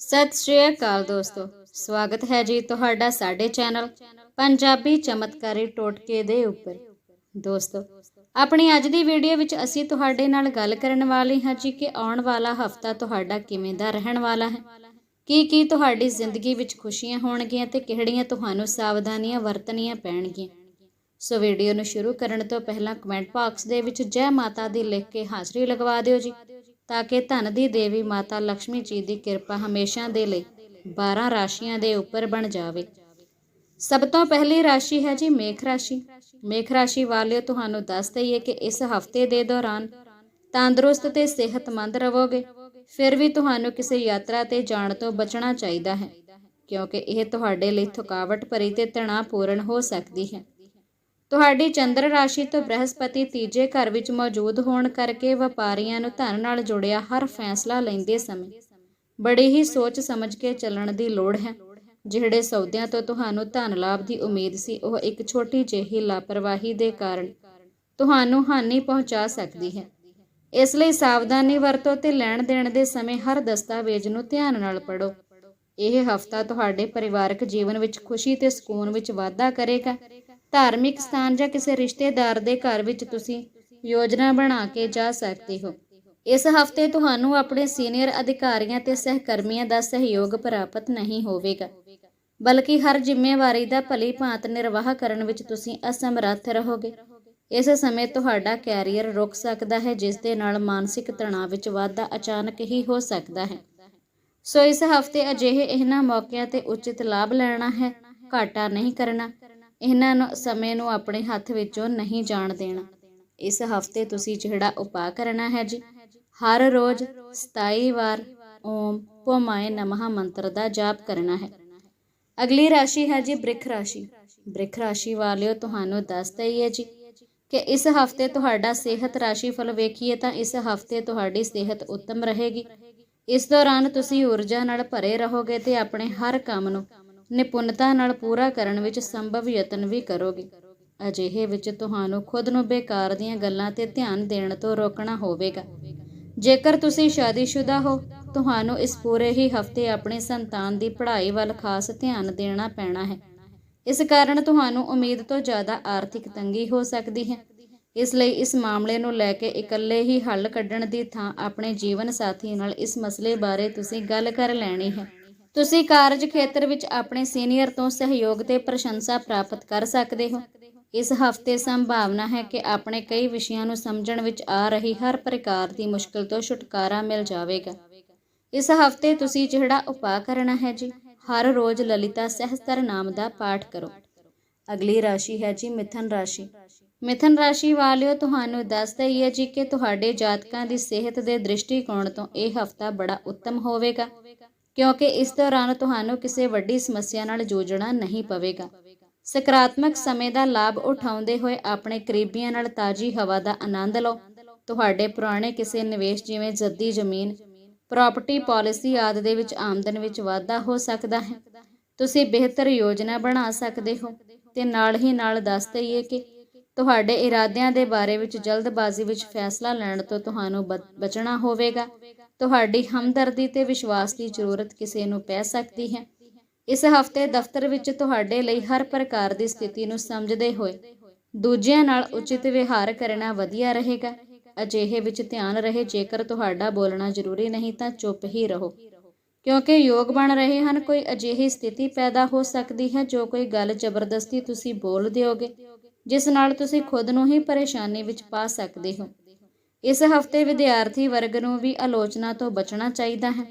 ਸਤਿ ਸ਼੍ਰੀ ਅਕਾਲ ਦੋਸਤੋ। ਸਵਾਗਤ ਹੈ ਜੀ ਤੁਹਾਡਾ ਸਾਡੇ ਚੈਨਲ ਪੰਜਾਬੀ ਚਮਤਕਾਰੀ ਟੋਟਕੇ ਦੇ ਉੱਪਰ। ਦੋਸਤੋ, ਆਪਣੀ ਅੱਜ ਦੀ ਵੀਡੀਓ ਵਿੱਚ ਅਸੀਂ ਤੁਹਾਡੇ ਨਾਲ ਗੱਲ ਕਰਨ ਵਾਲੇ ਹਾਂ ਜੀ ਕਿ ਆਉਣ ਵਾਲਾ ਹਫਤਾ ਤੁਹਾਡਾ ਕਿਵੇਂ ਦਾ ਰਹਿਣ ਵਾਲਾ ਹੈ। ਕੀ ਕੀ ਤੁਹਾਡੀ ਜ਼ਿੰਦਗੀ ਵਿੱਚ ਖੁਸ਼ੀਆਂ ਹੋਣਗੀਆਂ ਤੇ ਕਿਹੜੀਆਂ ਤੁਹਾਨੂੰ ਸਾਵਧਾਨੀਆਂ ਵਰਤਣੀਆਂ ਪੈਣਗੀਆਂ। ਸੋ ਵੀਡੀਓ ਨੂੰ ਸ਼ੁਰੂ ਕਰਨ ਤੋਂ ਪਹਿਲਾਂ ਕਮੈਂਟ ਬਾਕਸ ਦੇ ਵਿੱਚ ਜੈ ਮਾਤਾ ਦੀ ਲਿਖ ਕੇ ਹਾਜ਼ਰੀ ਲਗਵਾ ਦਿਓ ਜੀ। ਤਾਂ ਕਿ ਧਨ ਦੀ ਦੇਵੀ ਮਾਤਾ ਲక్ష్ਮੀ ਜੀ ਦੀ ਕਿਰਪਾ ਹਮੇਸ਼ਾ ਦੇ ਲਈ 12 ਰਾਸ਼ੀਆਂ ਦੇ ਉੱਪਰ ਬਣ ਜਾਵੇ। ਸਭ ਤੋਂ ਪਹਿਲੀ ਰਾਸ਼ੀ ਹੈ ਜੀ ਮੇਖ ਰਾਸ਼ੀ। ਮੇਖ ਰਾਸ਼ੀ ਵਾਲਿਓ, ਤੁਹਾਨੂੰ ਦੱਸ ਦਈਏ ਕਿ ਇਸ ਹਫ਼ਤੇ ਦੇ ਦੌਰਾਨ ਤੰਦਰੁਸਤ ਤੇ ਸਿਹਤਮੰਦ ਰਹੋਗੇ। ਫਿਰ ਵੀ ਤੁਹਾਨੂੰ ਕਿਸੇ ਯਾਤਰਾ ਤੇ ਜਾਣ ਤੋਂ ਬਚਣਾ ਚਾਹੀਦਾ ਹੈ, ਕਿਉਂਕਿ ਇਹ ਤੁਹਾਡੇ ਲਈ ਥਕਾਵਟ ਭਰੀ ਤੇ ਤਣਾਅਪੂਰਨ ਹੋ ਸਕਦੀ ਹੈ। ਤੁਹਾਡੀ ਚੰਦਰ ਰਾਸ਼ੀ ਤੋਂ ਬ੍ਰਹਸਪਤੀ ਤੀਜੇ ਘਰ ਵਿੱਚ ਮੌਜੂਦ ਹੋਣ ਕਰਕੇ ਵਪਾਰੀਆਂ ਨੂੰ ਧਨ ਨਾਲ ਜੁੜਿਆ ਹਰ ਫੈਸਲਾ ਲੈਂਦੇ ਸਮੇਂ। ਬੜੀ ਹੀ ਸੋਚ ਸਮਝ ਕੇ ਚੱਲਣ ਦੀ ਲੋੜ ਹੈ। ਜਿਹੜੇ ਸੌਦਿਆਂ ਤੋਂ ਤੁਹਾਨੂੰ ਧਨ ਲਾਭ ਦੀ ਉਮੀਦ ਸੀ, ਉਹ ਇੱਕ ਛੋਟੀ ਜਿਹੀ ਲਾਪਰਵਾਹੀ ਦੇ ਕਾਰਨ ਤੁਹਾਨੂੰ ਹਾਨੀ ਪਹੁੰਚਾ ਸਕਦੀ ਹੈ। ਇਸ ਲਈ ਸਾਵਧਾਨੀ ਵਰਤੋ ਤੇ ਲੈਣ ਦੇਣ ਦੇ ਸਮੇਂ ਹਰ ਦਸਤਾਵੇਜ਼ ਨੂੰ ਧਿਆਨ ਨਾਲ ਪੜੋ ਇਹ ਹਫਤਾ ਤੁਹਾਡੇ ਪਰਿਵਾਰਕ ਜੀਵਨ ਵਿੱਚ ਖੁਸ਼ੀ ਤੇ ਸਕੂਨ ਵਿੱਚ ਵਾਧਾ ਕਰੇਗਾ। ਧਾਰਮਿਕ ਸਥਾਨ ਜਾਂ ਕਿਸੇ ਰਿਸ਼ਤੇਦਾਰ ਦੇ ਘਰ ਵਿੱਚ ਤੁਸੀਂ ਯੋਜਨਾ ਬਣਾ ਕੇ ਜਾ ਸਕਦੇ ਹੋ। ਇਸ ਹਫ਼ਤੇ ਤੁਹਾਨੂੰ ਆਪਣੇ ਸੀਨੀਅਰ ਅਧਿਕਾਰੀਆਂ ਤੇ ਸਹਿਕਰਮੀਆਂ ਦਾ ਸਹਿਯੋਗ ਪ੍ਰਾਪਤ ਨਹੀਂ ਹੋਵੇਗਾ, ਬਲਕਿ ਹਰ ਜ਼ਿੰਮੇਵਾਰੀ ਦਾ ਭਲੀ ਭਾਂਤ ਨਿਰਵਾਹ ਕਰਨ ਵਿੱਚ ਤੁਸੀਂ ਅਸਮਰੱਥ ਰਹੋਗੇ। ਇਸ ਸਮੇਂ ਤੁਹਾਡਾ ਕੈਰੀਅਰ ਰੁਕ ਸਕਦਾ ਹੈ, ਜਿਸ ਦੇ ਨਾਲ ਮਾਨਸਿਕ ਤਣਾਅ ਵਿੱਚ ਵਾਧਾ ਅਚਾਨਕ ਹੀ ਹੋ ਸਕਦਾ ਹੈ। ਸੋ ਇਸ ਹਫ਼ਤੇ ਅਜਿਹੇ ਇਹਨਾਂ ਮੌਕਿਆਂ ਤੇ ਉਚਿਤ ਲਾਭ ਲੈਣਾ ਹੈ, ਘਾਟਾ ਨਹੀਂ ਕਰਨਾ। ਇਹਨਾਂ ਨੂੰ ਸਮੇਂ ਨੂੰ ਆਪਣੇ ਹੱਥ ਵਿੱਚੋਂ ਨਹੀਂ ਜਾਣ ਦੇਣਾ। ਇਸ ਹਫ਼ਤੇ ਤੁਸੀਂ ਜਿਹੜਾ ਉਪਾਅ ਕਰਨਾ ਹੈ ਜੀ, ਹਰ ਰੋਜ਼ 27 ਵਾਰ ਓਮ ਪੋਮਾਏ ਨਮः ਮੰਤਰ ਦਾ ਜਾਪ ਕਰਨਾ ਹੈ। ਅਗਲੀ ਰਾਸ਼ੀ ਹੈ ਜੀ ਬ੍ਰਿਖ ਰਾਸ਼ੀ। ਬ੍ਰਿਖ ਰਾਸ਼ੀ ਵਾਲਿਓ, ਤੁਹਾਨੂੰ ਦੱਸ ਦਈਏ ਜੀ ਕਿ ਇਸ ਹਫ਼ਤੇ ਤੁਹਾਡਾ ਸਿਹਤ ਰਾਸ਼ੀ ਫਲ ਵੇਖੀਏ ਤਾਂ ਇਸ ਹਫ਼ਤੇ ਤੁਹਾਡੀ ਸਿਹਤ ਉੱਤਮ ਰਹੇਗੀ। ਇਸ ਦੌਰਾਨ ਤੁਸੀਂ ਊਰਜਾ ਨਾਲ ਭਰੇ ਰਹੋਗੇ ਤੇ ਆਪਣੇ ਹਰ ਕੰਮ ਨੂੰ ਨਿਪੁੰਨਤਾ ਨਾਲ ਪੂਰਾ ਕਰਨ ਵਿੱਚ ਸੰਭਵ ਯਤਨ ਵੀ ਕਰੋਗੇ। ਅਜਿਹੇ ਵਿੱਚ ਤੁਹਾਨੂੰ ਖੁਦ ਨੂੰ ਬੇਕਾਰ ਦੀਆਂ ਗੱਲਾਂ ਤੇ ਧਿਆਨ ਦੇਣ ਤੋਂ ਰੋਕਣਾ ਹੋਵੇਗਾ। ਜੇਕਰ ਤੁਸੀਂ ਸ਼ਾਦੀशुदा ਹੋ, ਤੁਹਾਨੂੰ ਇਸ ਪੂਰੇ ਹੀ ਹਫ਼ਤੇ ਆਪਣੇ ਸੰਤਾਨ ਦੀ ਪੜ੍ਹਾਈ ਵੱਲ ਖਾਸ ਧਿਆਨ ਦੇਣਾ ਪੈਣਾ ਹੈ। ਇਸ ਕਾਰਨ ਤੁਹਾਨੂੰ ਉਮੀਦ ਤੋਂ ਜ਼ਿਆਦਾ ਆਰਥਿਕ ਤੰਗੀ ਹੋ ਸਕਦੀ ਹੈ। ਇਸ ਲਈ ਇਸ ਮਾਮਲੇ ਨੂੰ ਲੈ ਕੇ ਇਕੱਲੇ ਹੀ ਹੱਲ ਕੱਢਣ ਦੀ ਥਾਂ ਆਪਣੇ ਜੀਵਨ ਸਾਥੀ ਨਾਲ ਇਸ ਮਸਲੇ ਬਾਰੇ ਤੁਸੀਂ ਗੱਲ ਕਰ ਲੈਣੀ ਹੈ। ਤੁਸੀਂ ਕਾਰਜ ਖੇਤਰ ਵਿੱਚ ਆਪਣੇ ਸੀਨੀਅਰ ਤੋਂ ਸਹਿਯੋਗ ਤੇ ਪ੍ਰਸ਼ੰਸਾ ਪ੍ਰਾਪਤ ਕਰ ਸਕਦੇ ਹੋ। ਇਸ ਹਫ਼ਤੇ ਸੰਭਾਵਨਾ ਹੈ ਕਿ ਆਪਣੇ ਕਈ ਵਿਸ਼ਿਆਂ ਨੂੰ ਸਮਝਣ ਵਿੱਚ ਆ ਰਹੀ ਹਰ ਪ੍ਰਕਾਰ ਦੀ ਮੁਸ਼ਕਲ ਤੋਂ ਛੁਟਕਾਰਾ ਮਿਲ ਜਾਵੇਗਾ। ਇਸ ਹਫ਼ਤੇ ਤੁਸੀਂ ਜਿਹੜਾ ਉਪਾਅ ਕਰਨਾ ਹੈ ਜੀ, ਹਰ ਰੋਜ਼ ਲਲਿਤਾ ਸਹਸਤਰ ਨਾਮ ਦਾ ਪਾਠ ਕਰੋ। ਅਗਲੀ ਰਾਸ਼ੀ ਹੈ ਜੀ ਮਿਥਨ ਰਾਸ਼ੀ। ਮਿਥਨ ਰਾਸ਼ੀ ਵਾਲਿਓ, ਤੁਹਾਨੂੰ ਦੱਸਦਾ ਹੀ ਹੈ ਜੀ ਕਿ ਤੁਹਾਡੇ ਜਾਤਕਾਂ ਦੀ ਸਿਹਤ ਦੇ ਦ੍ਰਿਸ਼ਟੀਕੋਣ ਤੋਂ ਇਹ ਹਫਤਾ ਬੜਾ ਉੱਤਮ ਹੋਵੇਗਾ। ਕਿਉਂਕਿ ਇਸ ਦੌਰਾਨ ਤੁਹਾਨੂੰ ਕਿਸੇ ਵੱਡੀ ਸਮੱਸਿਆ ਨਾਲ ਜੂਝਣਾ ਨਹੀਂ ਪਵੇਗਾ। ਸਕਾਰਾਤਮਕ ਸਮੇਂ ਦਾ ਲਾਭ ਉਠਾਉਂਦੇ ਹੋਏ ਆਪਣੇ ਕਰੀਬੀਆਂ ਨਾਲ ਤਾਜ਼ੀ ਹਵਾ ਦਾ ਆਨੰਦ ਲਓ। ਤੁਹਾਡੇ ਪੁਰਾਣੇ ਕਿਸੇ ਨਿਵੇਸ਼, ਜਿਵੇਂ ਜੱਦੀ ਜ਼ਮੀਨ, ਪ੍ਰਾਪਰਟੀ ਪਾਲਿਸੀ ਆਦਿ ਦੇ ਵਿੱਚ ਆਮਦਨ ਵਿੱਚ ਵਾਧਾ ਹੋ ਸਕਦਾ ਹੈ। ਤੁਸੀਂ ਬਿਹਤਰ ਯੋਜਨਾ ਬਣਾ ਸਕਦੇ ਹੋ ਤੇ ਨਾਲ ਹੀ ਨਾਲ ਦੱਸ ਦਈਏ ਕਿ ਤੁਹਾਡੇ ਇਰਾਦਿਆਂ ਦੇ ਬਾਰੇ ਵਿੱਚ ਜਲਦਬਾਜ਼ੀ ਵਿੱਚ ਫੈਸਲਾ ਲੈਣ ਤੋਂ ਤੁਹਾਨੂੰ ਬਚਣਾ ਹੋਵੇਗਾ। ਤੁਹਾਡੀ ਹਮਦਰਦੀ ਤੇ ਵਿਸ਼ਵਾਸ ਦੀ ਜ਼ਰੂਰਤ ਕਿਸੇ ਨੂੰ ਪੈ ਸਕਦੀ ਹੈ। ਇਸ ਹਫ਼ਤੇ ਦਫ਼ਤਰ ਵਿੱਚ ਤੁਹਾਡੇ ਲਈ ਹਰ ਪ੍ਰਕਾਰ ਦੀ ਸਥਿਤੀ ਨੂੰ ਸਮਝਦੇ ਹੋਏ ਦੂਜਿਆਂ ਨਾਲ ਉਚਿਤ ਵਿਹਾਰ ਕਰਨਾ ਵਧੀਆ ਰਹੇਗਾ। ਅਜਿਹੇ ਵਿੱਚ ਧਿਆਨ ਰਹੇ, ਜੇਕਰ ਤੁਹਾਡਾ ਬੋਲਣਾ ਜ਼ਰੂਰੀ ਨਹੀਂ ਤਾਂ ਚੁੱਪ ਹੀ ਰਹੋ। ਕਿਉਂਕਿ ਯੋਗ ਬਣ ਰਹੇ ਹਨ, ਕੋਈ ਅਜਿਹੀ ਸਥਿਤੀ ਪੈਦਾ ਹੋ ਸਕਦੀ ਹੈ ਜੋ ਕੋਈ ਗੱਲ ਜ਼ਬਰਦਸਤੀ ਤੁਸੀਂ ਬੋਲ ਦਿਓਗੇ, ਜਿਸ ਨਾਲ ਤੁਸੀਂ ਖੁਦ ਨੂੰ ਹੀ ਪਰੇਸ਼ਾਨੀ ਵਿੱਚ ਪਾ ਸਕਦੇ ਹੋ। ਇਸ ਹਫ਼ਤੇ ਵਿਦਿਆਰਥੀ ਵਰਗ ਨੂੰ ਵੀ ਆਲੋਚਨਾ ਤੋਂ ਬਚਣਾ ਚਾਹੀਦਾ ਹੈ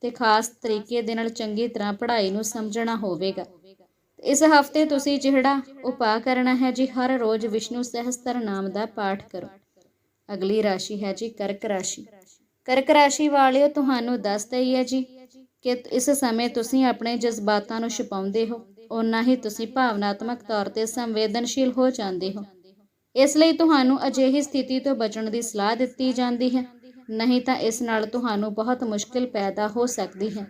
ਤੇ ਖਾਸ ਤਰੀਕੇ ਦੇ ਨਾਲ ਚੰਗੀ ਤਰ੍ਹਾਂ ਪੜ੍ਹਾਈ ਨੂੰ ਸਮਝਣਾ ਹੋਵੇਗਾ। ਇਸ ਹਫ਼ਤੇ ਤੁਸੀਂ ਜਿਹੜਾ ਉਪਾਅ ਕਰਨਾ ਹੈ ਜੀ, ਹਰ ਰੋਜ਼ ਵਿਸ਼ਨੂੰ ਸਹਸਤਰ ਨਾਮ ਦਾ ਪਾਠ ਕਰੋ। ਅਗਲੀ ਰਾਸ਼ੀ ਹੈ ਜੀ, ਕਰਕ ਰਾਸ਼ੀ। ਕਰਕ ਰਾਸ਼ੀ ਵਾਲਿਓ, ਤੁਹਾਨੂੰ ਦੱਸ ਹੈ ਜੀ ਕਿ ਇਸ ਸਮੇਂ ਤੁਸੀਂ ਆਪਣੇ ਜਜ਼ਬਾਤਾਂ ਨੂੰ ਛੁਪਾਉਂਦੇ ਹੋ। ਓਨਾ ਹੀ ਤੁਸੀਂ ਭਾਵਨਾਤਮਕ ਤੌਰ ਤੇ ਸੰਵੇਦਨਸ਼ੀਲ ਹੋ ਜਾਂਦੇ ਹੋ। ਇਸ ਲਈ ਤੁਹਾਨੂੰ ਅਜਿਹੀ ਸਥਿਤੀ ਤੋਂ ਬਚਣ ਦੀ ਸਲਾਹ ਦਿੱਤੀ ਜਾਂਦੀ ਹੈ। ਨਹੀਂ ਤਾਂ ਇਸ ਨਾਲ ਤੁਹਾਨੂੰ ਬਹੁਤ ਮੁਸ਼ਕਿਲ ਪੈਦਾ ਹੋ ਸਕਦੀ ਹੈ।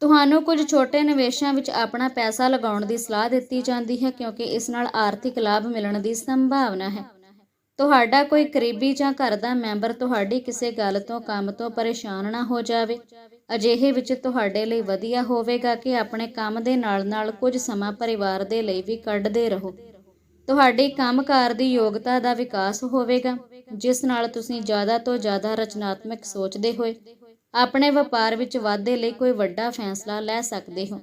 ਤੁਹਾਨੂੰ ਕੁਝ ਛੋਟੇ ਨਿਵੇਸ਼ਾਂ ਵਿੱਚ ਆਪਣਾ ਪੈਸਾ ਲਗਾਉਣ ਦੀ ਸਲਾਹ ਦਿੱਤੀ ਜਾਂਦੀ ਹੈ ਕਿਉਂਕਿ ਇਸ ਨਾਲ ਆਰਥਿਕ ਲਾਭ ਮਿਲਣ ਦੀ ਸੰਭਾਵਨਾ ਹੈ। ਤੁਹਾਡਾ ਕੋਈ ਕਰੀਬੀ ਜਾਂ ਘਰ ਦਾ ਮੈਂਬਰ ਤੁਹਾਡੀ ਕਿਸੇ ਗੱਲ ਤੋਂ, ਕੰਮ ਤੋਂ ਪਰੇਸ਼ਾਨ ਨਾ ਹੋ ਜਾਵੇ। ਅਜਿਹੇ ਵਿੱਚ ਤੁਹਾਡੇ ਲਈ ਵਧੀਆ ਹੋਵੇਗਾ ਕਿ ਆਪਣੇ ਕੰਮ ਦੇ ਨਾਲ-ਨਾਲ ਕੁਝ ਸਮਾਂ ਪਰਿਵਾਰ ਦੇ ਲਈ ਵੀ ਕੱਢਦੇ ਰਹੋ। ਤੁਹਾਡੀ ਕੰਮਕਾਰ ਦੀ ਯੋਗਤਾ ਦਾ ਵਿਕਾਸ ਹੋਵੇਗਾ, ਜਿਸ ਨਾਲ ਤੁਸੀਂ ਜ਼ਿਆਦਾ ਤੋਂ ਜ਼ਿਆਦਾ ਰਚਨਾਤਮਕ ਸੋਚਦੇ ਹੋਏ ਆਪਣੇ ਵਪਾਰ ਵਿੱਚ ਵਾਧੇ ਲਈ ਕੋਈ ਵੱਡਾ ਫੈਸਲਾ ਲੈ ਸਕਦੇ ਹੋ।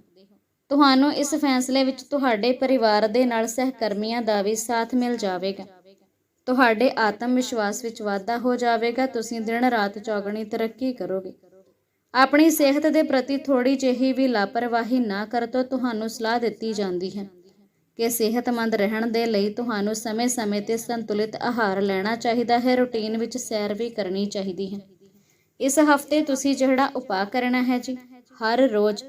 ਤੁਹਾਨੂੰ ਇਸ ਫੈਸਲੇ ਵਿੱਚ ਤੁਹਾਡੇ ਪਰਿਵਾਰ ਦੇ ਨਾਲ ਸਹਿਕਰਮੀਆਂ ਦਾ ਵੀ ਸਾਥ ਮਿਲ ਜਾਵੇਗਾ। ਤੁਹਾਡੇ ਆਤਮ ਵਿਸ਼ਵਾਸ ਵਿੱਚ ਵਾਧਾ ਹੋ ਜਾਵੇਗਾ, ਤੁਸੀਂ ਦਿਨ ਰਾਤ ਚੌਗਣੀ ਤਰੱਕੀ ਕਰੋਗੇ। ਆਪਣੀ ਸਿਹਤ ਦੇ ਪ੍ਰਤੀ ਥੋੜੀ ਜਿਹੀ ਵੀ ਲਾਪਰਵਾਹੀ ਨਾ ਕਰੋ ਤੁਹਾਨੂੰ ਸਲਾਹ ਦਿੱਤੀ ਜਾਂਦੀ ਹੈ। ਕਿ ਸਿਹਤਮੰਦ ਰਹਿਣ ਦੇ ਲਈ ਤੁਹਾਨੂੰ ਸਮੇਂ-ਸਮੇਂ ਤੇ ਸੰਤੁਲਿਤ ਆਹਾਰ ਲੈਣਾ ਚਾਹੀਦਾ ਹੈ, ਰੁਟੀਨ ਵਿੱਚ ਸੈਰ ਵੀ ਕਰਨੀ ਚਾਹੀਦੀ ਹੈ। ਇਸ ਹਫ਼ਤੇ ਤੁਸੀਂ ਜਿਹੜਾ ਉਪਾਅ ਕਰਨਾ ਹੈ ਜੀ, ਹਰ ਰੋਜ਼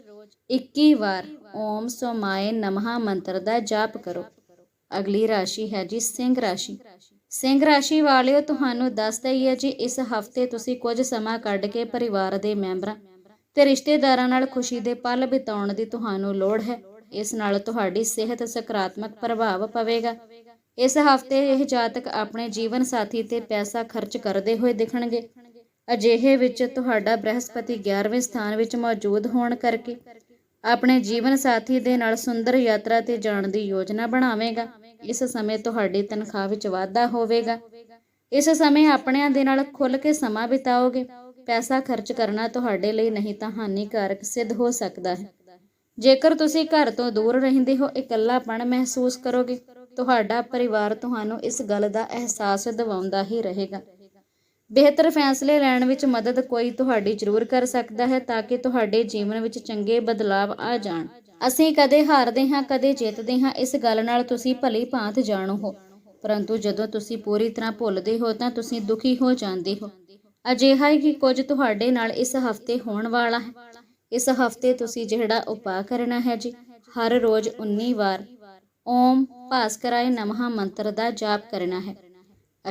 21 ਵਾਰ ਓਮ ਸੋਮਾਏ ਨਮः ਮੰਤਰ ਦਾ ਜਾਪ ਕਰੋ। ਅਗਲੀ ਰਾਸ਼ੀ ਹੈ ਜੀ ਸਿੰਘ ਰਾਸ਼ੀ। ਸਿੰਘ ਰਾਸ਼ੀ ਵਾਲਿਓ, ਤੁਹਾਨੂੰ ਦੱਸਦਾ ਹੀ ਹੈ ਜੀ, ਇਸ ਹਫ਼ਤੇ ਤੁਸੀਂ ਕੁਝ ਸਮਾਂ ਕੱਢ ਕੇ ਪਰਿਵਾਰ ਦੇ ਮੈਂਬਰਾਂ ਤੇ ਰਿਸ਼ਤੇਦਾਰਾਂ ਨਾਲ ਖੁਸ਼ੀ ਦੇ ਪਲ ਬਿਤਾਉਣ ਦੀ ਤੁਹਾਨੂੰ ਲੋੜ ਹੈ। ਇਸ ਨਾਲ ਤੁਹਾਡੀ ਸਿਹਤ ਸਕਾਰਾਤਮਕ ਪ੍ਰਭਾਵ ਪਵੇਗਾ। ਇਸ ਹਫ਼ਤੇ ਇਹ ਜਾਤਕ ਆਪਣੇ ਜੀਵਨ ਸਾਥੀ ਤੇ ਪੈਸਾ ਖਰਚ ਕਰਦੇ ਹੋਏ ਦਿਖਣਗੇ। ਅਜਿਹੇ ਵਿੱਚ ਤੁਹਾਡਾ ਬ੍ਰਹਸਪਤੀ 11ਵੇਂ ਸਥਾਨ ਵਿੱਚ ਮੌਜੂਦ ਹੋਣ ਕਰਕੇ ਆਪਣੇ ਜੀਵਨ ਸਾਥੀ ਦੇ ਨਾਲ ਸੁੰਦਰ ਯਾਤਰਾ ਤੇ ਜਾਣ ਦੀ ਯੋਜਨਾ ਬਣਾਵੇਗਾ। ਇਸ ਸਮੇਂ ਤੁਹਾਡੀ ਤਨਖਾਹ ਵਿੱਚ ਵਾਧਾ ਹੋਵੇਗਾ। ਇਸ ਸਮੇਂ ਆਪਣਿਆਂ ਦੇ ਨਾਲ ਖੁੱਲ ਕੇ ਸਮਾਂ ਬਿਤਾਓਗੇ। ਪੈਸਾ ਖਰਚ ਕਰਨਾ ਤੁਹਾਡੇ ਲਈ ਨਹੀਂ ਤਾਂ ਹਾਨੀਕਾਰਕ ਸਿੱਧ ਹੋ ਸਕਦਾ ਹੈ। ਜੇਕਰ ਤੁਸੀਂ ਘਰ ਤੋਂ ਦੂਰ ਰਹਿੰਦੇ ਹੋ, ਇਕੱਲਾਪਣ ਮਹਿਸੂਸ ਕਰੋਗੇ। ਤੁਹਾਡਾ ਪਰਿਵਾਰ ਤੁਹਾਨੂੰ ਇਸ ਗੱਲ ਦਾ ਅਹਿਸਾਸ ਦਿਵਾਉਂਦਾ ਹੀ ਰਹੇਗਾ। ਬਿਹਤਰ ਫੈਸਲੇ ਲੈਣ ਵਿੱਚ ਮਦਦ ਕੋਈ ਤੁਹਾਡੀ ਜ਼ਰੂਰ ਕਰ ਸਕਦਾ ਹੈ, ਤਾਂ ਕਿ ਤੁਹਾਡੇ ਜੀਵਨ ਵਿੱਚ ਚੰਗੇ ਬਦਲਾਵ ਆ ਜਾਣ। ਅਸੀਂ ਕਦੇ ਹਾਰਦੇ ਹਾਂ, ਕਦੇ ਜਿੱਤਦੇ ਹਾਂ, ਇਸ ਗੱਲ ਨਾਲ ਤੁਸੀਂ ਭਲੀ ਭਾਂਤ ਜਾਣੂ ਹੋ। ਪਰੰਤੂ ਜਦੋਂ ਤੁਸੀਂ ਪੂਰੀ ਤਰ੍ਹਾਂ ਭੁੱਲਦੇ ਹੋ, ਤਾਂ ਤੁਸੀਂ ਦੁਖੀ ਹੋ ਜਾਂਦੇ ਹੋ। ਅਜਿਹਾ ਹੀ ਕੁਝ ਤੁਹਾਡੇ ਨਾਲ ਇਸ ਹਫ਼ਤੇ ਹੋਣ ਵਾਲਾ ਹੈ। ਇਸ ਹਫ਼ਤੇ ਤੁਸੀਂ ਜਿਹੜਾ ਉਪਾਅ ਕਰਨਾ ਹੈ ਜੀ, ਹਰ ਰੋਜ਼ 19 ਵਾਰ ਓਮ ਭਾਸਕਰਾਏ ਨਮः ਮੰਤਰ ਦਾ ਜਾਪ ਕਰਨਾ ਹੈ।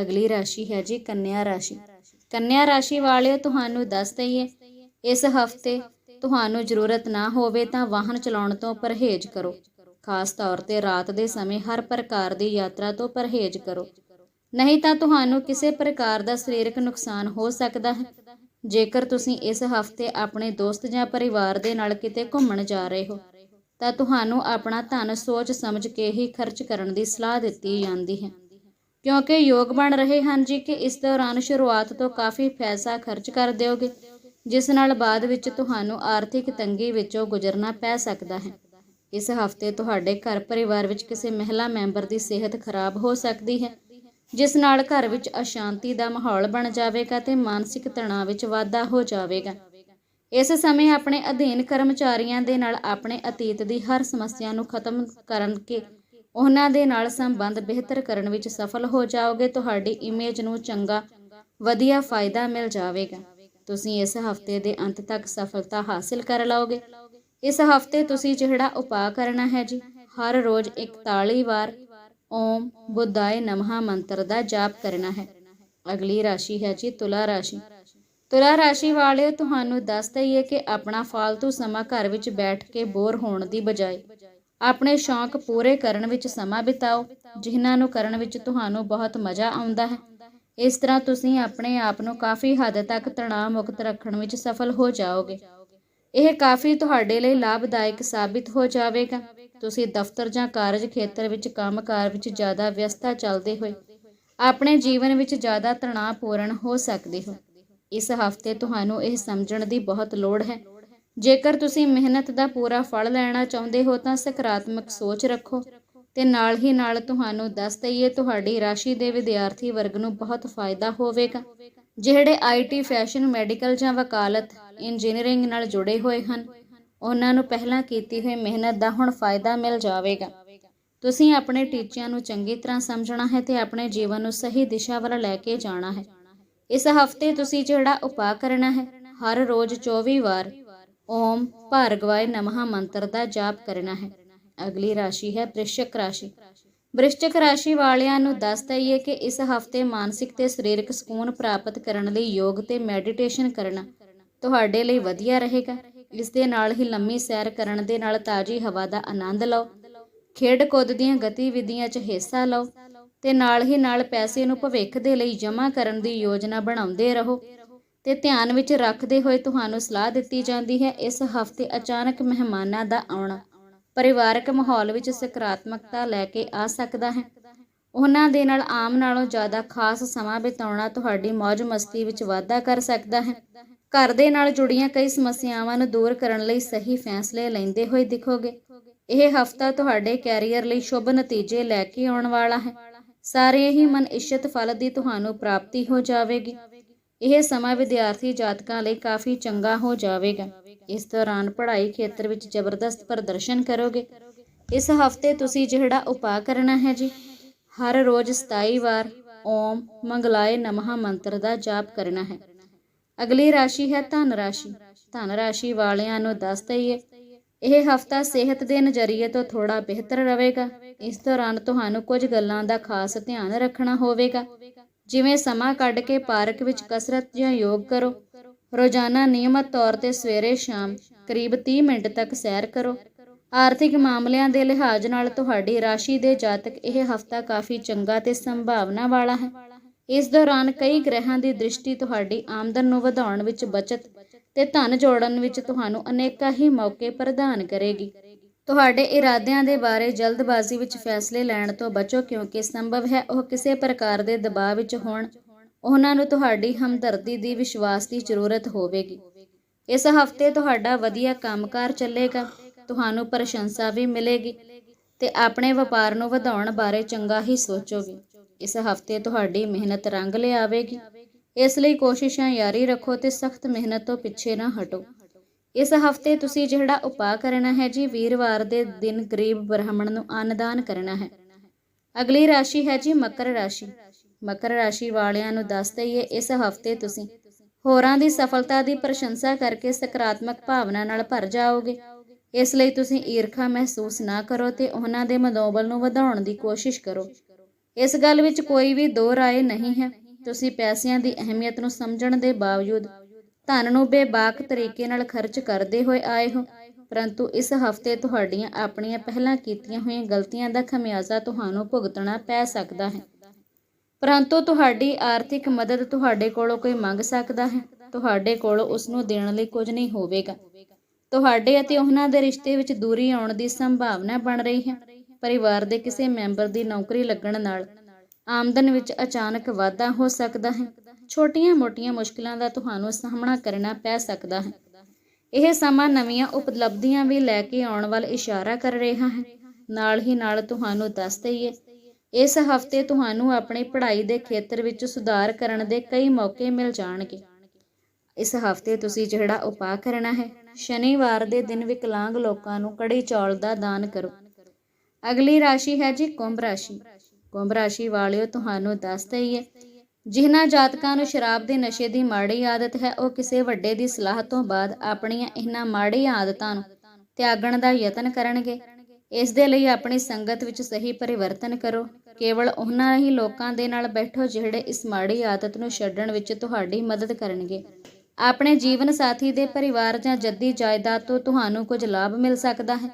ਅਗਲੀ ਰਾਸ਼ੀ ਹੈ ਜੀ ਕੰਨਿਆ ਰਾਸ਼ੀ। ਕੰਨਿਆ ਰਾਸ਼ੀ ਵਾਲਿਓ, ਤੁਹਾਨੂੰ ਦੱਸ ਦਈਏ, ਇਸ ਹਫ਼ਤੇ ਤੁਹਾਨੂੰ ਜ਼ਰੂਰਤ ਨਾ ਹੋਵੇ ਤਾਂ ਵਾਹਨ ਚਲਾਉਣ ਤੋਂ ਪਰਹੇਜ਼ ਕਰੋ। ਖਾਸ ਤੌਰ ਤੇ ਰਾਤ ਦੇ ਸਮੇਂ ਹਰ ਪ੍ਰਕਾਰ ਦੀ ਯਾਤਰਾ ਤੋਂ ਪਰਹੇਜ਼ ਕਰੋ। ਨਹੀਂ ਤਾਂ ਤੁਹਾਨੂੰ ਕਿਸੇ ਪ੍ਰਕਾਰ ਦਾ ਸਰੀਰਕ ਨੁਕਸਾਨ ਹੋ ਸਕਦਾ ਹੈ। ਜੇਕਰ ਤੁਸੀਂ ਇਸ ਹਫ਼ਤੇ ਆਪਣੇ ਦੋਸਤ ਜਾਂ ਪਰਿਵਾਰ ਦੇ ਨਾਲ ਕਿਤੇ ਘੁੰਮਣ ਜਾ ਰਹੇ ਹੋ, ਤਾਂ ਤੁਹਾਨੂੰ ਆਪਣਾ ਧਨ ਸੋਚ ਸਮਝ ਕੇ ਹੀ ਖਰਚ ਕਰਨ ਦੀ ਸਲਾਹ ਦਿੱਤੀ ਜਾਂਦੀ ਹੈ। ਕਿਉਂਕਿ ਯੋਗ ਬਣ ਰਹੇ ਹਨ ਜੀ ਕਿ ਇਸ ਦੌਰਾਨ ਸ਼ੁਰੂਆਤ ਤੋਂ ਕਾਫੀ ਪੈਸਾ ਖਰਚ ਕਰ ਦਿਓਗੇ, ਜਿਸ ਨਾਲ ਬਾਅਦ ਵਿੱਚ ਤੁਹਾਨੂੰ ਆਰਥਿਕ ਤੰਗੀ ਵਿੱਚੋਂ ਗੁਜ਼ਰਨਾ ਪੈ ਸਕਦਾ ਹੈ। ਇਸ ਹਫ਼ਤੇ ਤੁਹਾਡੇ ਘਰ ਪਰਿਵਾਰ ਵਿੱਚ ਕਿਸੇ ਮਹਿਲਾ ਮੈਂਬਰ ਦੀ ਸਿਹਤ ਖਰਾਬ ਹੋ ਸਕਦੀ ਹੈ ਜਿਸ ਨਾਲ ਘਰ ਵਿੱਚ ਅਸ਼ਾਂਤੀ ਦਾ ਮਾਹੌਲ ਬਣ ਜਾਵੇਗਾ ਤੇ ਮਾਨਸਿਕ ਤਣਾਅ ਵਿੱਚ ਵਾਧਾ ਹੋ ਜਾਵੇਗਾ। ਇਸ ਸਮੇਂ ਆਪਣੇ ਅਧੀਨ ਕਰਮਚਾਰੀਆਂ ਦੇ ਨਾਲ ਆਪਣੇ ਅਤੀਤ ਦੀ ਹਰ ਸਮੱਸਿਆ ਨੂੰ ਖਤਮ ਕਰਨ ਕੇ ਉਹਨਾਂ ਦੇ ਨਾਲ ਸੰਬੰਧ ਬਿਹਤਰ ਕਰਨ ਵਿੱਚ ਸਫਲ ਹੋ ਜਾਓਗੇ, ਤੁਹਾਡੀ ਇਮੇਜ ਨੂੰ ਚੰਗਾ, ਵਧੀਆ ਫਾਇਦਾ ਮਿਲ ਜਾਵੇਗਾ। ਤੁਸੀਂ ਇਸ ਹਫ਼ਤੇ ਦੇ ਅੰਤ ਤੱਕ ਸਫਲਤਾ ਹਾਸਲ ਕਰ ਲਓਗੇ। ਇਸ ਹਫ਼ਤੇ ਤੁਸੀਂ ਜਿਹੜਾ ਉਪਾਅ ਕਰਨਾ ਹੈ ਜੀ, ਹਰ ਰੋਜ਼ 41 ਵਾਰ ਓਮ ਬੁੱਧਾਏ ਨਮः ਮੰਤਰ ਦਾ ਜਾਪ ਕਰਨਾ ਹੈ ਅਗਲੀ ਰਾਸ਼ੀ ਹੈ ਜੀ ਤੁਲਾ ਰਾਸ਼ੀ ਤੁਲਾ ਰਾਸ਼ੀ ਵਾਲਿਓ ਤੁਹਾਨੂੰ ਦੱਸ ਦਈਏ ਕਿ ਆਪਣਾ ਫालतू ਸਮਾਂ ਘਰ ਵਿੱਚ ਬੈਠ ਕੇ ਬੋਰ ਹੋਣ ਦੀ ਬਜਾਏ ਆਪਣੇ ਸ਼ੌਂਕ ਪੂਰੇ ਕਰਨ ਵਿੱਚ ਸਮਾਂ ਬਿਤਾਓ ਜਿਨ੍ਹਾਂ ਨੂੰ ਕਰਨ ਵਿੱਚ ਤੁਹਾਨੂੰ ਬਹੁਤ ਮਜ਼ਾ ਆਉਂਦਾ ਹੈ ਇਸ ਤਰ੍ਹਾਂ ਤੁਸੀਂ ਆਪਣੇ ਆਪ ਨੂੰ ਕਾਫੀ ਹੱਦ ਤੱਕ ਤਣਾਅ ਮੁਕਤ ਰੱਖਣ ਵਿੱਚ ਸਫਲ ਹੋ ਜਾਓਗੇ ਇਹ ਕਾਫੀ ਤੁਹਾਡੇ ਲਈ ਲਾਭਦਾਇਕ ਸਾਬਿਤ ਹੋ ਜਾਵੇਗਾ। ਤੁਸੀਂ ਦਫ਼ਤਰ ਜਾਂ ਕਾਰਜ ਖੇਤਰ ਵਿੱਚ ਕੰਮਕਾਰ ਵਿੱਚ ਜ਼ਿਆਦਾ ਵਿਅਸਤਾ ਚੱਲਦੇ ਹੋਏ ਆਪਣੇ ਜੀਵਨ ਵਿੱਚ ਜ਼ਿਆਦਾ ਤਣਾਅਪੂਰਨ ਹੋ ਸਕਦੇ ਹੋ। ਇਸ ਹਫ਼ਤੇ ਤੁਹਾਨੂੰ ਇਹ ਸਮਝਣ ਦੀ ਬਹੁਤ ਲੋੜ ਹੈ। ਜੇਕਰ ਤੁਸੀਂ ਮਿਹਨਤ ਦਾ ਪੂਰਾ ਫਲ ਲੈਣਾ ਚਾਹੁੰਦੇ ਹੋ ਤਾਂ ਸਕਾਰਾਤਮਕ ਸੋਚ ਰੱਖੋ ਤੇ ਨਾਲ ਹੀ ਨਾਲ ਤੁਹਾਨੂੰ ਦੱਸ ਦਈਏ ਤੁਹਾਡੀ ਰਾਸ਼ੀ ਦੇ ਵਿਦਿਆਰਥੀ ਵਰਗ ਨੂੰ ਬਹੁਤ ਫਾਇਦਾ ਹੋਵੇਗਾ। ਜਿਹੜੇ ਆਈਟੀ ਫੈਸ਼ਨ, ਮੈਡੀਕਲ ਜਾਂ ਵਕਾਲਤ ਇੰਜੀਨੀਅਰਿੰਗ ਨਾਲ ਜੁੜੇ ਹੋਏ ਹਨ, ਉਹਨਾਂ ਨੂੰ ਪਹਿਲਾਂ ਕੀਤੀ ਹੋਈ ਮਿਹਨਤ ਦਾ ਹੁਣ ਫਾਇਦਾ ਮਿਲ ਜਾਵੇਗਾ। ਤੁਸੀਂ ਆਪਣੇ ਟੀਚਿਆਂ ਨੂੰ ਚੰਗੀ ਤਰ੍ਹਾਂ ਸਮਝਣਾ ਹੈ ਤੇ ਆਪਣੇ ਜੀਵਨ ਨੂੰ ਸਹੀ ਦਿਸ਼ਾ ਵੱਲ ਲੈ ਕੇ ਜਾਣਾ ਹੈ। ਇਸ ਹਫ਼ਤੇ ਤੁਸੀਂ ਜਿਹੜਾ ਉਪਾਅ ਕਰਨਾ ਹੈ, ਹਰ ਰੋਜ਼ 24 ਵਾਰ ਓਮ ਭਾਰਗਵਾਏ ਨਮः ਮੰਤਰ ਦਾ ਜਾਪ ਕਰਨਾ ਹੈ। ਅਗਲੀ ਰਾਸ਼ੀ ਹੈ ਬ੍ਰਿਸ਼ਚਕ ਰਾਸ਼ੀ। ਬ੍ਰਿਸ਼ਚਕ ਰਾਸ਼ੀ ਵਾਲਿਆਂ ਨੂੰ ਦੱਸ ਦਈਏ ਕਿ ਇਸ ਹਫ਼ਤੇ ਮਾਨਸਿਕ ਤੇ ਸਰੀਰਕ ਸਕੂਨ ਪ੍ਰਾਪਤ ਕਰਨ ਲਈ ਯੋਗ ਤੇ ਮੈਡੀਟੇਸ਼ਨ ਕਰਨਾ ਤੁਹਾਡੇ ਲਈ ਵਧੀਆ ਰਹੇਗਾ। ਇਸ ਦੇ ਨਾਲ ਹੀ ਲੰਮੀ ਸੈਰ ਕਰਨ ਦੇ ਨਾਲ ਤਾਜ਼ੀ ਹਵਾ ਦਾ ਆਨੰਦ ਲਓ। ਖੇਡ ਕੁੱਦ ਦੀਆਂ ਗਤੀਵਿਧੀਆਂ 'ਚ ਹਿੱਸਾ ਲਓ ਤੇ ਨਾਲ ਹੀ ਨਾਲ ਪੈਸੇ ਨੂੰ ਭਵਿੱਖ ਦੇ ਲਈ ਜਮ੍ਹਾਂ ਕਰਨ ਦੀ ਯੋਜਨਾ ਬਣਾਉਂਦੇ ਰਹੋ ਤੇ ਧਿਆਨ ਵਿੱਚ ਰੱਖਦੇ ਹੋਏ ਤੁਹਾਨੂੰ ਸਲਾਹ ਦਿੱਤੀ ਜਾਂਦੀ ਹੈ, ਇਸ ਹਫ਼ਤੇ ਅਚਾਨਕ ਮਹਿਮਾਨਾਂ ਦਾ ਆਉਣਾ। ਪਰਿਵਾਰਕ ਮਾਹੌਲ ਵਿੱਚ ਸਕਾਰਾਤਮਕਤਾ ਲੈ ਕੇ ਆ ਸਕਦਾ ਹੈ। ਉਹਨਾਂ ਦੇ ਨਾਲ ਆਮ ਨਾਲੋਂ ਜ਼ਿਆਦਾ ਖਾਸ ਸਮਾਂ ਬਿਤਾਉਣਾ ਤੁਹਾਡੀ ਮौज ਮਸਤੀ ਵਿੱਚ ਵਾਧਾ ਕਰ ਸਕਦਾ ਹੈ। ਘਰ ਦੇ ਨਾਲ ਜੁੜੀਆਂ ਕਈ ਸਮੱਸਿਆਵਾਂ ਨੂੰ ਦੂਰ ਕਰਨ ਲਈ ਸਹੀ ਫੈਸਲੇ ਲੈਂਦੇ ਹੋਏ ਦਿਖੋਗੇ। ਇਹ ਹਫਤਾ ਤੁਹਾਡੇ ਕੈਰੀਅਰ ਲਈ ਸ਼ੁਭ ਨਤੀਜੇ ਲੈ ਕੇ ਆਉਣ ਵਾਲਾ ਹੈ। ਸਾਰੇ ਹੀ ਮਨ ਇਸ਼ਤ ਫਲ ਦੀ ਤੁਹਾਨੂੰ ਪ੍ਰਾਪਤੀ ਹੋ ਜਾਵੇਗੀ। ਇਹ ਸਮਾਂ ਵਿਦਿਆਰਥੀ ਜਾਤਕਾਂ ਲਈ ਕਾਫੀ ਚੰਗਾ ਹੋ ਜਾਵੇਗਾ। ਇਸ ਦੌਰਾਨ ਪੜ੍ਹਾਈ ਖੇਤਰ ਵਿੱਚ ਜ਼ਬਰਦਸਤ ਪ੍ਰਦਰਸ਼ਨ ਕਰੋਗੇ। ਇਸ ਹਫ਼ਤੇ ਤੁਸੀਂ ਜਿਹੜਾ ਉਪਾਅ ਕਰਨਾ ਹੈ ਜੀ, ਹਰ ਰੋਜ਼ 27 ਵਾਰ ਓਮ ਮੰਗਲਾਏ ਨਮः ਮੰਤਰ ਦਾ ਜਾਪ ਕਰਨਾ ਹੈ। ਅਗਲੀ ਰਾਸ਼ੀ ਹੈ ਧਨ ਰਾਸ਼ੀ। ਧਨ ਰਾਸ਼ੀ ਵਾਲਿਆਂ ਨੂੰ ਦੱਸ ਦਈਏ, ਇਹ ਹਫਤਾ ਸਿਹਤ ਦੇ ਨਜ਼ਰੀਏ ਤੋਂ ਥੋੜਾ ਬਿਹਤਰ ਰਹੇਗਾ। ਇਸ ਦੌਰਾਨ ਤੁਹਾਨੂੰ ਕੁਝ ਗੱਲਾਂ ਦਾ ਖਾਸ ਧਿਆਨ ਰੱਖਣਾ ਹੋਵੇਗਾ। ਜਿਵੇਂ ਸਮਾਂ ਕੱਢ ਕੇ ਪਾਰਕ ਵਿੱਚ ਕਸਰਤ ਜਾਂ ਯੋਗ ਕਰੋ। ਰੋਜ਼ਾਨਾ ਨਿਯਮਤ ਤੌਰ ਤੇ ਸਵੇਰੇ ਸ਼ਾਮ ਕਰੀਬ 30 ਮਿੰਟ ਤੱਕ ਸੈਰ ਕਰੋ। ਆਰਥਿਕ ਮਾਮਲਿਆਂ ਦੇ ਲਿਹਾਜ਼ ਨਾਲ ਤੁਹਾਡੀ ਰਾਸ਼ੀ ਦੇ ਜਾਤਕ ਇਹ ਹਫਤਾ ਕਾਫੀ ਚੰਗਾ ਤੇ ਸੰਭਾਵਨਾ ਵਾਲਾ ਹੈ। ਇਸ ਦੌਰਾਨ ਕਈ ਗ੍ਰਹਿਾਂ ਦੀ ਦ੍ਰਿਸ਼ਟੀ ਤੁਹਾਡੀ ਆਮਦਨ ਨੂੰ ਵਧਾਉਣ ਵਿੱਚ ਬਚਤ ਤੇ ਧਨ ਜੋੜਨ ਵਿੱਚ ਤੁਹਾਨੂੰ ਅਨੇਕਾਂ ਹੀ ਮੌਕੇ ਪ੍ਰਦਾਨ ਕਰੇਗੀ। ਤੁਹਾਡੇ ਇਰਾਦਿਆਂ ਦੇ ਬਾਰੇ ਜਲਦਬਾਜ਼ੀ ਵਿੱਚ ਫੈਸਲੇ ਲੈਣ ਤੋਂ ਬਚੋ ਕਿਉਂਕਿ ਸੰਭਵ ਹੈ ਉਹ ਕਿਸੇ ਪ੍ਰਕਾਰ ਦੇ ਦਬਾਅ ਵਿੱਚ ਹੋਣ। ਉਹਨਾਂ ਨੂੰ ਤੁਹਾਡੀ ਹਮਦਰਦੀ ਦੀ ਵਿਸ਼ਵਾਸ ਦੀ ਜ਼ਰੂਰਤ ਹੋਵੇਗੀ। ਇਸ ਹਫ਼ਤੇ ਤੁਹਾਡਾ ਵਧੀਆ ਕੰਮਕਾਰ ਚੱਲੇਗਾ, ਤੁਹਾਨੂੰ ਪ੍ਰਸ਼ੰਸਾ ਵੀ ਮਿਲੇਗੀ ਤੇ ਆਪਣੇ ਵਪਾਰ ਨੂੰ ਵਧਾਉਣ ਬਾਰੇ ਚੰਗਾ ਹੀ ਸੋਚੋਗੇ। ਇਸ ਹਫ਼ਤੇ ਤੁਹਾਡੀ ਮਿਹਨਤ ਰੰਗ ਲਿਆਵੇਗੀ। ਇਸ ਲਈ ਕੋਸ਼ਿਸ਼ਾਂ ਜਾਰੀ ਰੱਖੋ ਤੇ ਸਖਤ ਮਿਹਨਤ ਤੋਂ ਪਿੱਛੇ ਨਾ ਹਟੋ। ਇਸ ਹਫ਼ਤੇ ਤੁਸੀਂ ਜਿਹੜਾ ਉਪਾਅ ਕਰਨਾ ਹੈ ਜੀ, ਵੀਰਵਾਰ ਦੇ ਦਿਨ ਗਰੀਬ ਬ੍ਰਾਹਮਣ ਨੂੰ ਅੰਨਦਾਨ ਕਰਨਾ ਹੈ। ਅਗਲੀ ਰਾਸ਼ੀ ਹੈ ਜੀ ਮਕਰ ਰਾਸ਼ੀ। ਮਕਰ ਰਾਸ਼ੀ ਵਾਲਿਆਂ ਨੂੰ ਦੱਸ ਦਈਏ, ਇਸ ਹਫ਼ਤੇ ਤੁਸੀਂ ਹੋਰਾਂ ਦੀ ਸਫਲਤਾ ਦੀ ਪ੍ਰਸ਼ੰਸਾ ਕਰਕੇ ਸਕਾਰਾਤਮਕ ਭਾਵਨਾ ਨਾਲ ਭਰ ਜਾਓਗੇ। ਇਸ ਲਈ ਤੁਸੀਂ ਈਰਖਾ ਮਹਿਸੂਸ ਨਾ ਕਰੋ ਤੇ ਉਹਨਾਂ ਦੇ ਮਨੋਬਲ ਨੂੰ ਵਧਾਉਣ ਦੀ ਕੋਸ਼ਿਸ਼ ਕਰੋ। ਇਸ ਗੱਲ ਵਿੱਚ ਕੋਈ ਵੀ ਦੋ ਰਾਏ ਨਹੀਂ ਹੈ। ਤੁਸੀਂ ਪੈਸਿਆਂ ਦੀ ਅਹਿਮੀਅਤ ਨੂੰ ਸਮਝਣ ਦੇ ਬਾਵਜੂਦ ਧਨ ਨੂੰ ਬੇਬਾਕ ਤਰੀਕੇ ਨਾਲ ਖਰਚ ਕਰਦੇ ਹੋਏ ਆਏ ਹੋ। ਪਰੰਤੂ ਇਸ ਹਫ਼ਤੇ ਤੁਹਾਡੀਆਂ ਆਪਣੀਆਂ ਪਹਿਲਾਂ ਕੀਤੀਆਂ ਹੋਈਆਂ ਗਲਤੀਆਂ ਦਾ ਖਮਿਆਜ਼ਾ ਤੁਹਾਨੂੰ ਭੁਗਤਣਾ ਪੈ ਸਕਦਾ ਹੈ। ਪਰੰਤੂ ਤੁਹਾਡੀ ਆਰਥਿਕ ਮਦਦ ਤੁਹਾਡੇ ਕੋਲੋਂ ਕੋਈ ਮੰਗ ਸਕਦਾ ਹੈ? ਤੁਹਾਡੇ ਕੋਲੋਂ ਉਸ ਨੂੰ ਦੇਣ ਲਈ ਕੁਝ ਨਹੀਂ ਹੋਵੇਗਾ। ਤੁਹਾਡੇ ਅਤੇ ਉਹਨਾਂ ਦੇ ਰਿਸ਼ਤੇ ਵਿੱਚ ਦੂਰੀ ਆਉਣ ਦੀ ਸੰਭਾਵਨਾ ਬਣ ਰਹੀ ਹੈ। ਪਰਿਵਾਰ ਦੇ ਕਿਸੇ ਮੈਂਬਰ ਦੀ ਨੌਕਰੀ ਲੱਗਣ ਨਾਲ ਆਮਦਨ ਵਿੱਚ ਅਚਾਨਕ ਵਾਧਾ ਹੋ ਸਕਦਾ ਹੈ। ਛੋਟੀਆਂ-ਮੋਟੀਆਂ ਮੁਸ਼ਕਲਾਂ ਦਾ ਤੁਹਾਨੂੰ ਸਾਹਮਣਾ ਕਰਨਾ ਪੈ ਸਕਦਾ ਹੈ। ਇਹ ਸਮਾਂ ਨਵੀਆਂ ਉਪਲਬਧੀਆਂ ਵੀ ਲੈ ਕੇ ਆਉਣ ਵੱਲ ਇਸ਼ਾਰਾ ਕਰ ਰਿਹਾ ਹੈ। ਨਾਲ ਹੀ ਨਾਲ ਤੁਹਾਨੂੰ ਦੱਸ ਦਈਏ ਇਸ ਹਫ਼ਤੇ ਤੁਹਾਨੂੰ ਆਪਣੀ ਪੜ੍ਹਾਈ ਦੇ ਖੇਤਰ ਵਿੱਚ ਸੁਧਾਰ ਕਰਨ ਦੇ ਕਈ ਮੌਕੇ ਮਿਲ ਜਾਣਗੇ। ਇਸ ਹਫ਼ਤੇ ਤੁਸੀਂ ਜਿਹੜਾ ਉਪਾਅ ਕਰਨਾ ਹੈ, ਸ਼ਨੀਵਾਰ ਦੇ ਦਿਨ ਵਿਕਲਾਂਗ ਲੋਕਾਂ ਨੂੰ ਕੜੀ ਚੌਲ ਦਾ ਦਾਨ ਕਰੋ। ਅਗਲੀ ਰਾਸ਼ੀ ਹੈ ਜੀ ਕੁੰਭ ਰਾਸ਼ੀ। ਕੁੰਭ ਰਾਸ਼ੀ ਵਾਲਿਓ, ਤੁਹਾਨੂੰ ਦੱਸ ਦਈਏ, ਜਿਨ੍ਹਾਂ ਜਾਤਕਾਂ ਨੂੰ ਸ਼ਰਾਬ ਦੇ ਨਸ਼ੇ ਦੀ ਮਾੜੀ ਆਦਤ ਹੈ, ਉਹ ਕਿਸੇ ਵੱਡੇ ਦੀ ਸਲਾਹ ਤੋਂ ਬਾਅਦ ਆਪਣੀਆਂ ਇਹਨਾਂ ਮਾੜੀਆਂ ਆਦਤਾਂ ਨੂੰ ਤਿਆਗਣ ਦਾ ਯਤਨ ਕਰਨਗੇ। ਇਸ ਦੇ ਲਈ ਆਪਣੀ ਸੰਗਤ ਵਿੱਚ ਸਹੀ ਪਰਿਵਰਤਨ ਕਰੋ। ਕੇਵਲ ਉਹਨਾਂ ਹੀ ਲੋਕਾਂ ਦੇ ਨਾਲ ਬੈਠੋ ਜਿਹੜੇ ਇਸ ਮਾੜੀ ਆਦਤ ਨੂੰ ਛੱਡਣ ਵਿੱਚ ਤੁਹਾਡੀ ਮਦਦ ਕਰਨਗੇ। ਆਪਣੇ ਜੀਵਨ ਸਾਥੀ ਦੇ ਪਰਿਵਾਰ ਜਾਂ ਜੱਦੀ ਜਾਇਦਾਦ ਤੋਂ ਤੁਹਾਨੂੰ ਕੁਝ ਲਾਭ ਮਿਲ ਸਕਦਾ ਹੈ।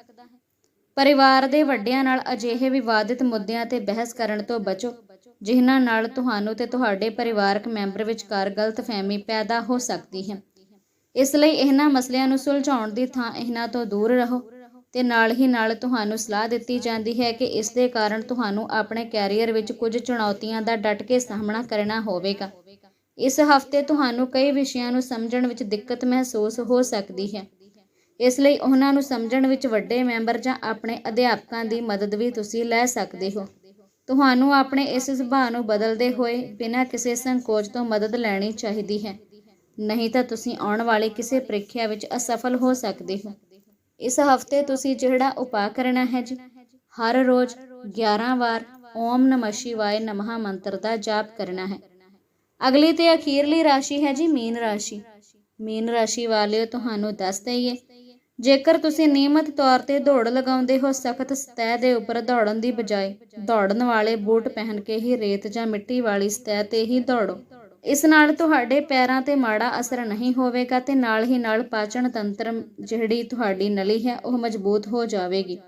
ਪਰਿਵਾਰ ਦੇ ਵੱਡਿਆਂ ਨਾਲ ਅਜਿਹੇ ਵਿਵਾਦਿਤ ਮੁੱਦਿਆਂ ਤੇ ਬਹਿਸ ਕਰਨ ਤੋਂ ਬਚੋ, ਜਿਨ੍ਹਾਂ ਨਾਲ ਤੁਹਾਨੂੰ ਤੇ ਤੁਹਾਡੇ ਪਰਿਵਾਰਕ ਮੈਂਬਰ ਵਿਚਕਾਰ ਗਲਤਫਹਿਮੀ ਪੈਦਾ ਹੋ ਸਕਦੀ ਹੈ। ਇਸ ਲਈ ਇਹਨਾਂ ਮਸਲਿਆਂ ਨੂੰ ਸੁਲਝਾਉਣ ਦੀ ਥਾਂ ਇਹਨਾਂ ਤੋਂ ਦੂਰ ਰਹੋ। ਤੇ ਨਾਲ ਹੀ ਨਾਲ ਤੁਹਾਨੂੰ ਸਲਾਹ ਦਿੱਤੀ ਜਾਂਦੀ ਹੈ ਕਿ ਇਸ ਦੇ ਕਾਰਨ ਤੁਹਾਨੂੰ ਆਪਣੇ ਕੈਰੀਅਰ ਵਿੱਚ ਕੁਝ ਚੁਣੌਤੀਆਂ ਦਾ ਡਟ ਕੇ ਸਾਹਮਣਾ ਕਰਨਾ ਹੋਵੇਗਾ। ਇਸ ਹਫ਼ਤੇ ਤੁਹਾਨੂੰ ਕਈ ਵਿਸ਼ਿਆਂ ਨੂੰ ਸਮਝਣ ਵਿੱਚ ਦਿੱਕਤ ਮਹਿਸੂਸ ਹੋ ਸਕਦੀ ਹੈ। ਇਸ ਲਈ ਉਹਨਾਂ ਨੂੰ ਸਮਝਣ ਵਿੱਚ ਵੱਡੇ ਮੈਂਬਰ ਜਾਂ ਆਪਣੇ ਅਧਿਆਪਕਾਂ ਦੀ ਮਦਦ ਵੀ ਤੁਸੀਂ ਲੈ ਸਕਦੇ ਹੋ। ਤੁਹਾਨੂੰ ਆਪਣੇ ਇਸ ਸੁਭਾਅ ਨੂੰ ਬਦਲਦੇ ਹੋਏ ਬਿਨਾਂ ਕਿਸੇ ਸੰਕੋਚ ਤੋਂ ਮਦਦ ਲੈਣੀ ਚਾਹੀਦੀ ਹੈ। ਨਹੀਂ ਤਾਂ ਤੁਸੀਂ ਆਉਣ ਵਾਲੀ ਕਿਸੇ ਪ੍ਰੀਖਿਆ ਵਿੱਚ ਅਸਫਲ ਹੋ ਸਕਦੇ ਹੋ। ਇਸ ਹਫ਼ਤੇ ਤੁਸੀਂ ਜਿਹੜਾ ਉਪਾਅ ਕਰਨਾ ਹੈ ਜੀ, ਹਰ ਰੋਜ਼ 11 ਵਾਰ ਓਮ ਨਮः ਸ਼ਿਵਾਏ ਨਮः ਮੰਤਰ ਦਾ ਜਾਪ ਕਰਨਾ ਹੈ। ਅਗਲੀ ਤੇ ਅਖੀਰਲੀ ਰਾਸ਼ੀ ਹੈ ਜੀ ਮੀਨ ਰਾਸ਼ੀ। ਮੀਨ ਰਾਸ਼ੀ ਵਾਲਿਓ ਤੁਹਾਨੂੰ ਦੱਸ ਦਈਏ, ਜੇਕਰ ਤੁਸੀਂ ਨਿਯਮਤ ਤੌਰ ਤੇ ਦੌੜ ਲਗਾਉਂਦੇ ਹੋ, ਸਖਤ ਸਤਹ ਦੇ ਉੱਪਰ ਦੌੜਨ ਦੀ ਬਜਾਏ ਦੌੜਨ ਵਾਲੇ ਬੂਟ ਪਹਿਨ ਕੇ ਹੀ ਰੇਤ ਜਾਂ ਮਿੱਟੀ ਵਾਲੀ ਸਤਹ ਤੇ ਹੀ ਦੌੜੋ। ਇਸ ਨਾਲ ਤੁਹਾਡੇ ਪੈਰਾਂ ਤੇ ਮਾੜਾ ਅਸਰ ਨਹੀਂ ਹੋਵੇਗਾ ਤੇ ਨਾਲ ਹੀ ਨਾਲ ਪਾਚਨ ਤੰਤਰ ਜਿਹੜੀ ਤੁਹਾਡੀ ਨਲੀ ਹੈ, ਉਹ ਮਜ਼ਬੂਤ ਹੋ ਜਾਵੇਗੀ।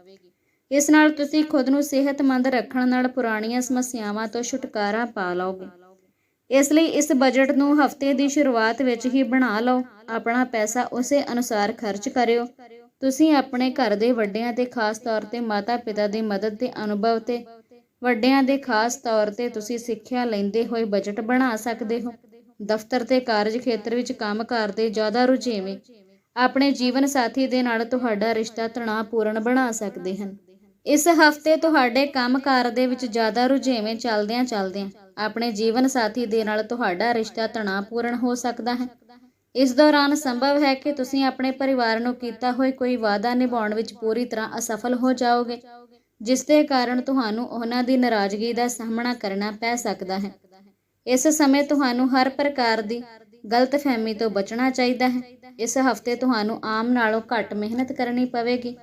ਇਸ ਨਾਲ ਤੁਸੀਂ ਖੁਦ ਨੂੰ ਸਿਹਤਮੰਦ ਰੱਖਣ ਨਾਲ ਪੁਰਾਣੀਆਂ ਸਮੱਸਿਆਵਾਂ ਤੋਂ ਛੁਟਕਾਰਾ ਪਾ ਲਓਗੇ। ਇਸ ਲਈ ਇਸ ਬਜਟ ਨੂੰ ਹਫ਼ਤੇ ਦੀ ਸ਼ੁਰੂਆਤ ਵਿੱਚ ਹੀ ਬਣਾ ਲਓ। ਆਪਣਾ ਪੈਸਾ ਉਸੇ ਅਨੁਸਾਰ ਖਰਚ ਕਰਿਓ। ਤੁਸੀਂ ਆਪਣੇ ਘਰ ਦੇ ਵੱਡਿਆਂ ਤੇ ਖਾਸ ਤੌਰ ਤੇ ਮਾਤਾ-ਪਿਤਾ ਦੀ ਮਦਦ ਤੇ ਅਨੁਭਵ ਤੇ ਵੱਡਿਆਂ ਦੇ ਖਾਸ ਤੌਰ ਤੇ ਤੁਸੀਂ ਸਿੱਖਿਆ ਲੈਂਦੇ ਹੋਏ ਬਜਟ ਬਣਾ ਸਕਦੇ ਹੋ। ਦਫ਼ਤਰ ਤੇ ਕਾਰਜ ਖੇਤਰ ਵਿੱਚ ਕੰਮ ਕਰਦੇ ਜ਼ਿਆਦਾ ਰੁਝੇਵੇਂ, ਆਪਣੇ ਜੀਵਨ ਸਾਥੀ ਦੇ ਨਾਲ ਤੁਹਾਡਾ ਰਿਸ਼ਤਾ ਤਣਾਅਪੂਰਨ ਬਣਾ ਸਕਦੇ ਹਨ। ਇਸ ਹਫ਼ਤੇ ਤੁਹਾਡੇ ਕੰਮਕਾਰ ਦੇ ਵਿੱਚ ਜ਼ਿਆਦਾ ਰੁਝੇਵੇਂ ਚੱਲਦਿਆਂ ਚੱਲਦਿਆਂ, ਆਪਣੇ ਜੀਵਨ ਸਾਥੀ ਦੇ ਨਾਲ ਤੁਹਾਡਾ ਰਿਸ਼ਤਾ ਤਣਾਅਪੂਰਨ ਹੋ ਸਕਦਾ ਹੈ। ਇਸ ਦੌਰਾਨ ਸੰਭਵ ਹੈ ਕਿ ਤੁਸੀਂ ਆਪਣੇ ਪਰਿਵਾਰ ਨੂੰ ਕੀਤਾ ਹੋਇਆ ਕੋਈ ਵਾਅਦਾ ਨਿਭਾਉਣ ਵਿੱਚ ਪੂਰੀ ਤਰ੍ਹਾਂ ਅਸਫਲ ਹੋ ਜਾਓਗੇ। ਜਿਸ ਦੇ ਕਾਰਨ ਤੁਹਾਨੂੰ ਉਹਨਾਂ ਦੀ ਨਾਰਾਜ਼ਗੀ ਦਾ ਸਾਹਮਣਾ ਕਰਨਾ ਪੈ ਸਕਦਾ ਹੈ। ਇਸ ਸਮੇਂ ਤੁਹਾਨੂੰ ਹਰ ਪ੍ਰਕਾਰ ਦੀ ਗਲਤਫਹਿਮੀ ਤੋਂ ਬਚਣਾ ਚਾਹੀਦਾ ਹੈ। ਇਸ ਹਫ਼ਤੇ ਤੁਹਾਨੂੰ ਆਮ ਨਾਲੋਂ ਘੱਟ ਮਿਹਨਤ ਕਰਨੀ ਪਵੇਗੀ।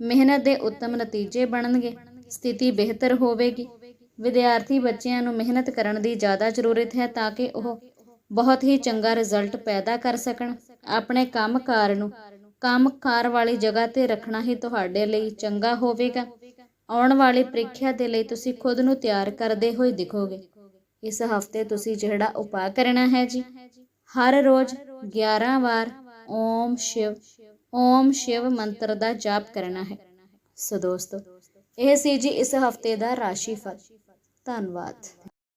ਮਿਹਨਤ ਦੇ ਉੱਤਮ ਨਤੀਜੇ ਬਣਨਗੇ। ਸਥਿਤੀ ਬਿਹਤਰ ਹੋਵੇਗੀ। ਵਿਦਿਆਰਥੀ ਬੱਚਿਆਂ ਨੂੰ ਮਿਹਨਤ ਕਰਨ ਦੀ ਜ਼ਿਆਦਾ ਜ਼ਰੂਰਤ ਹੈ ਤਾਂ ਕਿ ਉਹ ਬਹੁਤ ਹੀ ਚੰਗਾ ਰਿਜ਼ਲਟ ਪੈਦਾ ਕਰ ਸਕਣ। ਆਪਣੇ ਕੰਮਕਾਰ ਨੂੰ ਕੰਮਕਾਰ ਵਾਲੀ ਜਗ੍ਹਾ ਤੇ ਰੱਖਣਾ ਹੀ ਤੁਹਾਡੇ ਲਈ ਚੰਗਾ ਹੋਵੇਗਾ। ਆਉਣ ਵਾਲੀ ਪ੍ਰੀਖਿਆ ਦੇ ਲਈ ਤੁਸੀਂ ਖੁਦ ਨੂੰ ਤਿਆਰ ਕਰਦੇ ਹੋਏ ਦਿਖੋਗੇ। ਇਸ ਹਫ਼ਤੇ ਤੁਸੀਂ ਜਿਹੜਾ ਉਪਾਅ ਕਰਨਾ ਹੈ ਜੀ, ਹਰ ਰੋਜ਼ 11 ਵਾਰ ਓਮ ਸ਼ਿਵ ਓਮ ਸ਼ਿਵ ਮੰਤਰ ਦਾ ਜਾਪ ਕਰਨਾ ਹੈ। ਸੋ ਦੋਸਤੋ, ਇਹ ਸੀ ਜੀ ਇਸ ਹਫ਼ਤੇ ਦਾ ਰਾਸ਼ੀ ਫਲ। ਧੰਨਵਾਦ।